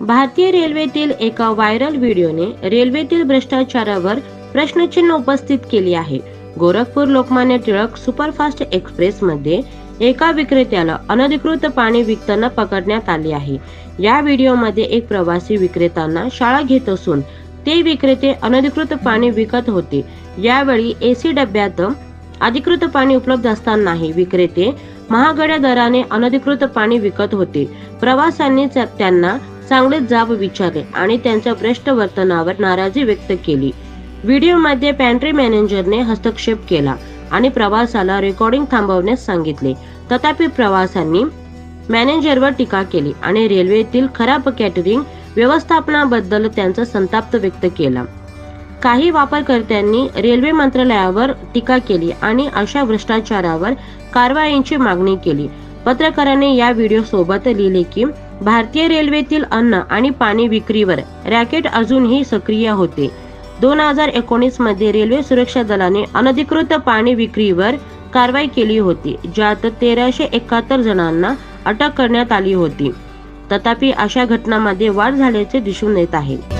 भारतीय रेल्वेतील एका व्हायरल व्हिडिओने रेल्वेतील भ्रष्टाचारावर प्रश्नचिन्ह उपस्थित केले आहे. गोरखपूर लोकमान्य टिळक सुपरफास्ट एक्सप्रेस मध्ये एका विक्रेत्याला अनधिकृत पाणी विकताना पकडण्यात आले आहे. या व्हिडिओमध्ये एक प्रवासी विक्रेत्यांना शाळा घेत असून ते विक्रेते अनधिकृत पाणी विकत होते. यावेळी एसी डब्यात अधिकृत पाणी उपलब्ध असतानाही विक्रेते महागड्या दराने अनधिकृत पाणी विकत होते. प्रवाशांनी त्यांना चांगले जाब विचारले आणि त्यांच्या भ्रष्ट वर्तनावर नाराजी व्यक्त केली. व्हिडिओमध्ये पॅन्ट्री मॅनेजरने हस्तक्षेप केला आणि प्रवासाला रेकॉर्डिंग थांबवण्यास सांगितले. तथापि प्रवासांनी मॅनेजरवर टीका केली आणि रेल्वेतील खराब कॅटरिंग व्यवस्थापनाबद्दल त्यांचा संताप व्यक्त केला. काही वापरकर्त्यांनी रेल्वे मंत्रालयावर टीका केली आणि अशा भ्रष्टाचारावर कारवाईची मागणी केली. पत्रकारांनी या व्हिडिओ सोबत लिहिले की भारतीय रेल्वेतील अन्न आणि पाणी विक्रीवर रॅकेट अजूनही सक्रिय होते. दोन हजार एकोणीसमध्ये रेल्वे सुरक्षा दलाने अनधिकृत पाणी विक्रीवर कारवाई केली होती ज्यात तेराशे एकाहत्तर जणांना अटक करण्यात आली होती. तथापि अशा घटनांमध्ये वाढ झाल्याचे दिसून येत आहे.